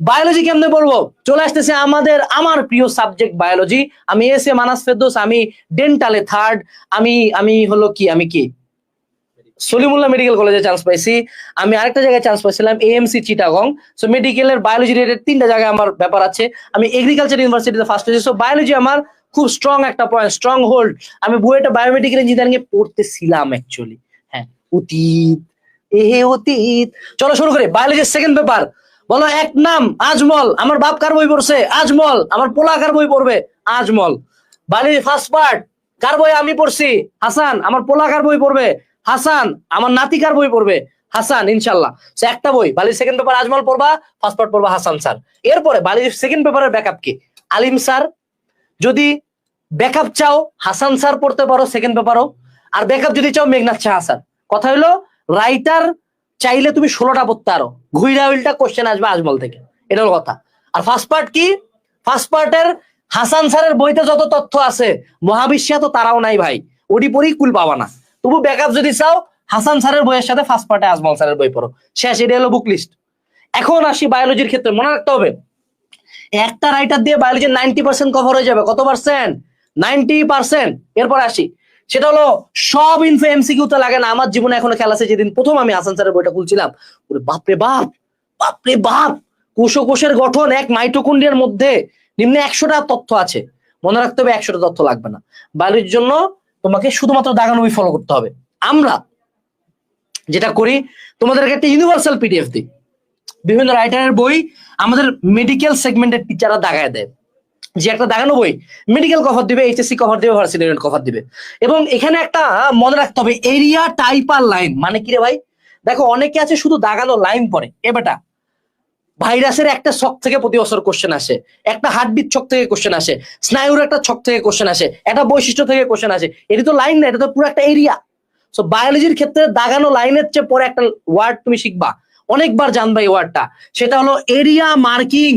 Biology কেমনে পড়ব চলে আসতেছে আমাদের, আমার প্রিয় সাবজেক্ট বায়োলজি আমি এস এ মানাস ফেরদৌস, আমি ডেন্টালে থার্ড আমি আমি হলো কি, আমি কি? সলিমুল্লাহ মেডিকেল কলেজে চান্স পাইছি। আমি আরেকটা জায়গায় চান্স পাইছিলাম এএমসি চিটাগং সো মেডিকেলের বায়োলজি রিলেটেড তিনটা জায়গায় আমার ব্যাপার আছে। আমি এগ্রিকালচার ইউনিভার্সিটিতে ফার্স্ট হয়েছি। সো বায়োলজি আমার খুব স্ট্রং একটা পয়েন্ট স্ট্রং হোল্ড আমি বুয়েটা বায়োমেডিকেল ইঞ্জিনিয়ারিং এ পড়তেছিলাম অ্যাকচুয়ালি হ্যাঁ অতীত, এহে অতীত। চলো শুরু করি। বায়োলজির সেকেন্ড পেপার বলো, এক নাম, আজমল। আমার বাপ কার বই পড়ছে? আজমল। আমার পোলা কার বই পড়বে? আজমল। বায়োলজি ফার্স্ট পার্ট কার বই আমি পড়ছি? হাসান, আমার পোলা কার বই পড়বে? হাসান, আমার নাতি কার বই পড়বে? হাসান ইনশাল্লাহ সে একটা বই, বালির সেকেন্ড পেপার আজমল পড়বা ফার্স্ট পার্ট পড়বা হাসান স্যার এরপরে, বালির সেকেন্ড পেপারের ব্যাকআপ কি? আলিম স্যার যদি ব্যাকআপ চাও, হাসান স্যার পড়তে পারো সেকেন্ড পেপারও আর ব্যাকআপ যদি চাও, মেঘনাথ সাহা স্যার কথা হলো রাইটার চাইলে তুমি ষোলোটা পড়তে পারো। ঘুইরা উল্টা কোশ্চেন আসবে আজমল থেকে। এটা হলো কথা। আর ফার্স্ট পার্ট কি? ফার্স্ট পার্টের হাসান স্যারের বইতে যত তথ্য আছে, মহাবিশ্বে তো তারাও নাই ভাই। ওটি পরেই কুল পাবা না। তবু ব্যাকআপ যদি চাও, হাসান স্যারের বইয়ের সাথে ফার্স্ট পার্টে আজমল স্যারের বই পড়ো। শেষ এটা হলো বুক লিস্ট এখন আসি বায়োলজির ক্ষেত্রে। মনে রাখতে হবে, একটা রাইটার দিয়ে বায়োলজির নাইনটি পার্সেন্ট কভার হয়ে যাবে। কত পার্সেন্ট নাইনটি পার্সেন্ট এরপর আসি। সেটা হলো, সব ইনফো এমসিকিউতে লাগে না। আমার জীবনে এখনও খেলা আছে, যেদিন প্রথম আমি হাসান স্যারের বইটা খুলছিলাম। বাপরে বাপ বাপরে বাপ! কোষ কোষের গঠন এক মাইটোকন্ড্রিয়ার মধ্যে নিম্নে একশোটা তথ্য আছে। মনে রাখতে হবে একশোটা তথ্য লাগবে না। বায়োলজির জন্য তোমাকে শুধুমাত্র দাগানো বই ফলো করতে হবে। আমরা যেটা করি, তোমাদেরকে একটা ইউনিভার্সাল পিডিএফ দিই। বিভিন্ন রাইটারের বই আমাদের মেডিকেল সেগমেন্টের টিচাররা দাগায় দেয়। যে একটা দাগানো বই মেডিকেল কভার দিবে এইচএসসি কভার দিবে ভার্সিটি কভার দিবে। এবং এখানে একটা মনে রাখতে হবে এরিয়া টাইপ আর লাইন মানে কি রে ভাই? দেখো, অনেকে আছে শুধু দাগানো লাইন পড়ে। এ বেটা, ভাইরাসের একটা ছক থেকে প্রতি বছর কোশ্চেন আসে। একটা হার্টবিট ছক থেকে কোশ্চেন আসে। স্নায়ুর একটা ছক থেকে কোশ্চেন আসে। একটা বৈশিষ্ট্য থেকে কোশ্চেন আসে। এটি তো লাইন না, এটা তো পুরো একটা এরিয়া সো বায়োলজির ক্ষেত্রে দাগানো লাইনের চেয়ে পরে একটা ওয়ার্ড তুমি শিখবা। অনেকবার জানবা এই ওয়ার্ডটা সেটা হলো এরিয়া মার্কিং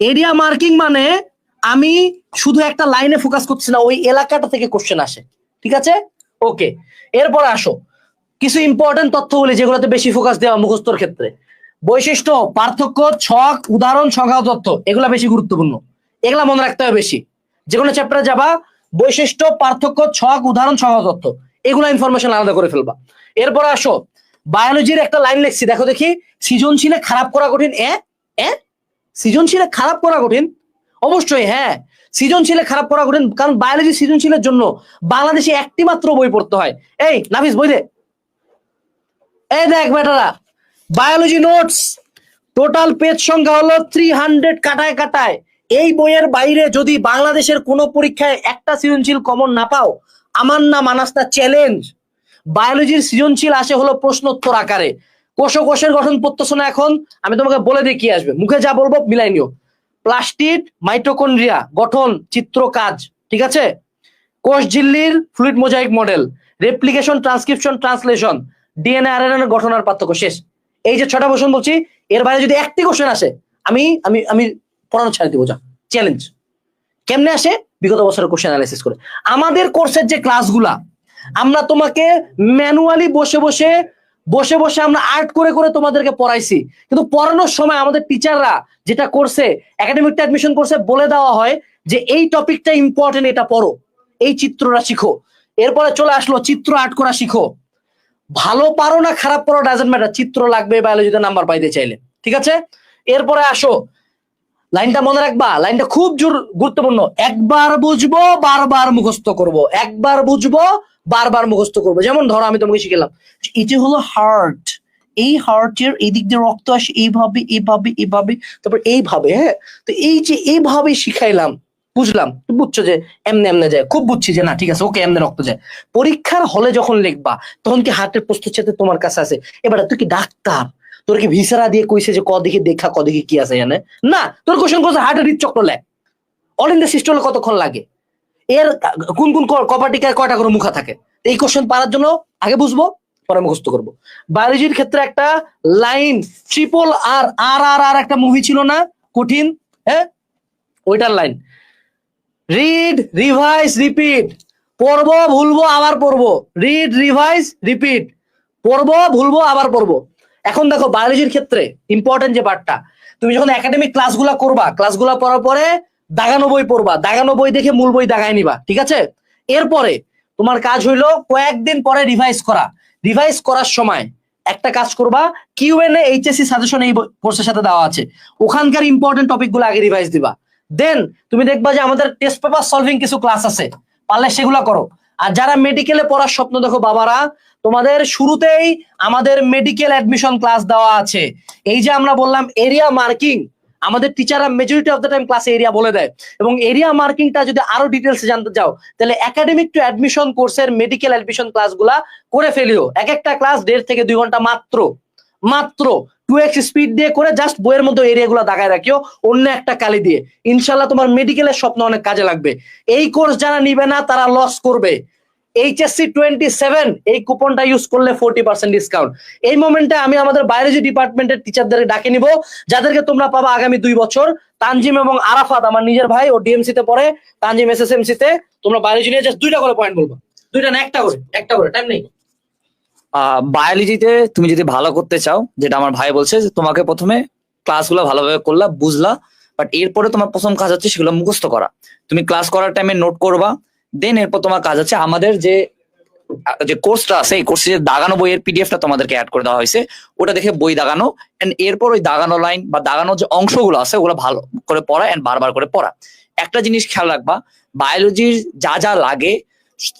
এরিয়া মার্কিং মানে আমি শুধু একটা লাইনে ফোকাস করছি না, ওই এলাকাটা থেকে কোশ্চেন আসে। ঠিক আছে? ওকে এরপর আসো। কিছু ইম্পর্টেন্ট তথ্য বলি যেগুলোতে বেশি ফোকাস দেওয়া মুখস্থর ক্ষেত্রে। বৈশিষ্ট্য, পার্থক্য, ছক, উদাহরণ, সংখ্যা, তথ্য, এগুলা বেশি গুরুত্বপূর্ণ। এগুলা মনে রাখতে হবে বেশি। যে কোনো চ্যাপ্টারে যাবা, বৈশিষ্ট্য, পার্থক্য, ছক, উদাহরণ, সংখ্যা, তথ্য, এগুলা ইনফরমেশন আলাদা করে ফেলবা। এরপর আসো। বায়োলজির একটা লাইন লিখছি। দেখো দেখি, সৃজনশীলে খারাপ করা কঠিন, এ এ সৃজনশীলে খারাপ করা কঠিন? অবশ্যই হ্যাঁ। সৃজনশীলে খারাপ করা কঠিন, কারণ বায়োলজি সৃজনশীলের জন্য বাংলাদেশে একটি মাত্র বই পড়তে হয়। এই, নাফিস, বই দে। এই দেখ বেটারা বায়োলজি নোটস টোটাল পেজ সংখ্যা হলো থ্রি হান্ড্রেড কাটায় কাটায়। এই বইয়ের বাইরে যদি বাংলাদেশের কোনো পরীক্ষায় একটা সৃজনশীল কমন না পাও, আমার নাম আনাস্তা চ্যালেঞ্জ বায়োলজির সৃজনশীল আসে হলো প্রশ্নোত্তর আকারে। কোষ ও কোষের গঠন পড়তেছো না এখন, আমি তোমাকে বলে দিই কি আসবে। মুখে যা বলব মিলাই নিও। প্লাস্টিড, মাইটোকন্ড্রিয়া, গঠন, চিত্র, কাজ, ঠিক আছে? কোষ ঝিল্লির fluid mosaic model replication transcription translation DNA আর এর গঠন আর পার্থক্য, শেষ। এই যে ছটা কোশ্চেন বলছি, এর বাইরে যদি একটি কোশ্চেন আসে, আমি আমি আমি পড়ানো ছাড়ি দিব, যা। চ্যালেঞ্জ কেমনে আসে? বিগত বছরের কোশ্চেন অ্যানালাইসিস করে। আমাদের কোর্সের যে ক্লাসগুলা আমরা তোমাকে ম্যানুয়ালি বসে বসে বসে বসে আমরা আর্ট করে করে তোমাদেরকে পড়াইছি। কিন্তু পড়ানোর সময় আমাদের টিচাররা যেটা করছে একাডেমিকটা অ্যাডমিশন করছে, বলে দেওয়া হয় যে এই টপিকটা ইম্পর্টেন্ট এটা পড়ো। এই চিত্রটা শিখো। এরপরে চলে আসলো চিত্র আর্ট করা শিখো। ভালো পারো না খারাপ পারো ডাজেন্ট ম্যাটার চিত্র লাগবে বায়োলজিতে নাম্বার পাইতে চাইলে। ঠিক আছে? এরপরে আসো। লাইনটা মনে রাখবা, লাইনটা খুব জোর গুরুত্বপূর্ণ। একবার বুঝব, বারবার মুখস্থ করব। একবার বুঝব বারবার মুখস্থ করব। যেমন ধরো আমি তোমাকে শিখলাম, এটি হলো হার্ট এই হার্টের এই দিক দিয়ে রক্ত আসে, এইভাবে এইভাবে এইভাবে তারপর এইভাবে হ্যাঁ? তো এই যে এইভাবে শিখাইলাম, বুঝলাম? বুঝছ যে এমনি এমনে যায়, খুব বুঝছি যে না, ঠিক আছে, ওকে এমনি রক্ত যায়। পরীক্ষার হলে যখন লিখবা, তখন কি হার্টের প্রস্তুত সাথে তোমার কাছে আছে এবার তুই কি ডাক্তার? তোর কি ভিসারা দিয়ে কইছে যে কদিকে দেখা কদিকে কি আছে জানে না, তোর কোশ্চেন করছে হার্টের হৃদচক্র লেখ অল ইন দ্য সিস্টেমে কতক্ষণ লাগে? এর কোন কোন কপাটিকায় কয়টা করে মুখা থাকে? এই কোশ্চেন পারার জন্য আগে বুঝব, পরে মুখস্থ করব। বায়োলজির ক্ষেত্রে একটা লাইন ট্রিপল আর আর আর আর একটা মুভি ছিল না? কঠিন হ্যাঁ? ওইটার লাইন। রিড রিভাইস রিপিট পড়ব, ভুলবো, আবার পড়ব। রিড রিভাইস রিপিট পড়ব, ভুলবো, আবার পড়ব। এখন দেখো, বায়োলজির ক্ষেত্রে ইম্পর্টেন্ট যে পার্টটা তুমি যখন একাডেমিক ক্লাসগুলো করবা ক্লাসগুলো পড়ার পরে দাগানো বই পড়বা। দাগানো বই দেখে মূল বই দাগায় নিবা, ঠিক আছে? এরপরে তোমার কাজ হইল কয়েকদিন পরে রিভাইজ করা। রিভাইজ করার সময় একটা কাজ করবা কিউ কিউএনএ এইচএসসি সাজেশন এই কোর্সের সাথে দেওয়া আছে। ওখানকার ইম্পর্টেন্ট টপিকগুলো আগে রিভাইজ দিবা। দেন তুমি দেখবা যে আমাদের টেস্ট পেপার সলভিং কিছু ক্লাস আছে, পারলে সেগুলো করো। আর যারা মেডিকেলে পড়ার স্বপ্ন দেখো বাবারা, তোমাদের শুরুতেই আমাদের মেডিকেল অ্যাডমিশন ক্লাস দেওয়া আছে। এই যে আমরা বললাম এরিয়া মার্কিং আমাদের টিচাররা মেজরিটি অফ দ্য টাইম ক্লাসে এরিয়া বলে দেয়। এবং এরিয়া মার্কিংটা যদি আরও ডিটেলসে জানতে চাও, তাহলে একাডেমিক টু অ্যাডমিশন কোর্সের মেডিকেল অ্যাডমিশন ক্লাসগুলা করে ফেলিও। এক একটা ক্লাস দেড় থেকে দুই ঘণ্টা মাত্র। মাত্র। টু এক্স স্পিড দিয়ে করে জাস্ট বইয়ের মধ্যে এরিয়াগুলো দাগায় রাখিও, অন্য একটা কালি দিয়ে। ইনশাল্লাহ তোমার মেডিকেলের স্বপ্ন অনেক কাজে লাগবে। এই কোর্স যারা নিবে না, তারা লস করবে। এইচএসসি টোয়েন্টি সেভেন এই কুপনটা ইউজ করলে ফোর্টি পার্সেন্ট ডিসকাউন্ট এই মোমেন্টে আমি আমাদের বায়োলজি ডিপার্টমেন্টের টিচারদের ডাকে নিব, যাদেরকে তোমরা পাবা আগামী দুই বছর। তানজিম এবং আরাফাত, আমার নিজের ভাই, ও ডিএমসি তে পড়ে, তানজিম এস এস এমসি তে। তোমরা বায়োলজি নিয়ে জাস্ট দুইটা করে পয়েন্ট বলব। দুইটা না, একটা করে একটা করে টাইম নেই। বায়োলজিতে তুমি যদি ভালো করতে চাও, যেটা আমার ভাই বলছে যে তোমাকে প্রথমে ক্লাসগুলো ভালোভাবে করলা, বুঝলা বাট এরপরে তোমার প্রথম কাজ হচ্ছে সেগুলো মুখস্থ করা। তুমি ক্লাস করার টাইমে নোট করবা দেন এরপর তোমার কাজ আছে আমাদের যে যে কোর্সটা আছে, এই কোর্সে যে দাগানো বইয়ের পিডিএফটা তোমাদেরকে অ্যাড করে দেওয়া হয়েছে, ওটা দেখে বই দাগানো এন্ড এরপর ওই দাগানো লাইন বা দাগানো যে অংশগুলো আছে, ওগুলো ভালো করে পড়া এন্ড বারবার করে পড়া। একটা জিনিস খেয়াল রাখবা বায়োলজির যা যা লাগে,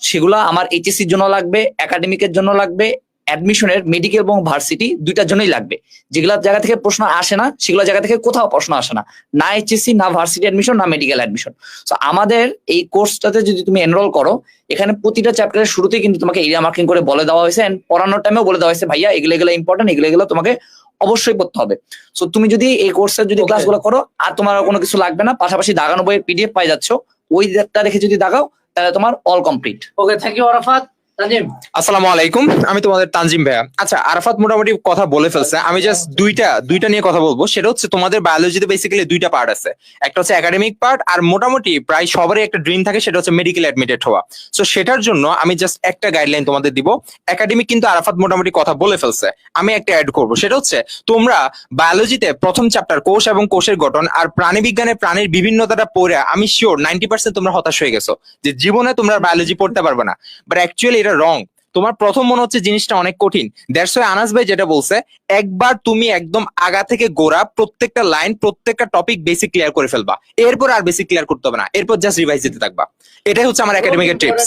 সেগুলা আমার এইচএসসির জন্য লাগবে একাডেমিকের জন্য লাগবে অ্যাডমিশনের মেডিকেল এবং ভার্সিটি দুইটার জন্যই লাগবে। যেগুলা জায়গা থেকে প্রশ্ন আসে না সেগুলো জায়গা থেকে কোথাও প্রশ্ন আসে না। না এইচএসসি না ভার্সিটি অ্যাডমিশন না মেডিকেল অ্যাডমিশন তো আমাদের এই কোর্সটাতে যদি তুমি এনরোল করো এখানে প্রতিটা চ্যাপ্টারের শুরুতেই কিন্তু তোমাকে এরিয়া মার্কিং করে বলে দেওয়া হয়েছে এন্ড পড়ানোর টাইমেও বলে দেওয়া হয়েছে ভাইয়া এগুলো এগুলো ইম্পর্টেন্ট এগুলো এগুলো তোমাকে অবশ্যই পড়তে হবে। সো তুমি যদি এই কোর্সের যদি ক্লাসগুলো করো আর তোমার কোনো কিছু লাগবে না পাশাপাশি দাগানো বইয়ের পিডিএফ পাই যাচ্ছ ওইটা রেখে যদি দাগাও তাহলে তোমার all complete okay thank you Arafat. Tanzim আসসালামু আলাইকুম, আমি তোমাদের তানজিম ভাইয়া। আচ্ছা আরাফাত মোটামুটি কথা বলে ফেলছে। আমি জাস্ট দুইটা দুইটা নিয়ে কথা বলব। সেটা হচ্ছে তোমাদের বায়োলজিতে বেসিক্যালি দুইটা পার্ট আছে। একটা হচ্ছে একাডেমিক পার্ট আর মোটামুটি প্রায় সবারই একটা ড্রিম থাকে, সেটা হচ্ছে মেডিকেল অ্যাডমিটেড হওয়া। সো সেটার জন্য আমি জাস্ট একটা গাইডলাইন তোমাদের দিব। একাডেমিক কিন্তু আরাফাত মোটামুটি কথা বলে ফেলছে। আমি একটা অ্যাড করব। সেটা হচ্ছে, তোমরা বায়োলজিতে প্রথম চ্যাপ্টার কোষ এবং কোষের গঠন আর প্রাণীবিজ্ঞানে প্রাণীর বিভিন্নতাটা পড়ে, আমি শিওর নাইনটি পার্সেন্ট তোমরা হতাশ হয়ে গেছো যে জীবনে তোমরা বায়োলজি পড়তে পারবে না। বাট অ্যাকচুয়ালি এটা রং তোমার প্রথম মনে হচ্ছে জিনিসটা অনেক কঠিন। দেড়শো ওয়াই আনাস ভাই যেটা বলছে একবার তুমি একদম আগা থেকে গোড়া প্রত্যেকটা লাইন প্রত্যেকটা টপিক বেসিক ক্লিয়ার করে ফেলবা। এরপর আর বেসিক ক্লিয়ার করতে হবে না। এরপর জাস্ট রিভাইজ দিতে থাকবা। এটাই হচ্ছে আমার একাডেমিকের টিপস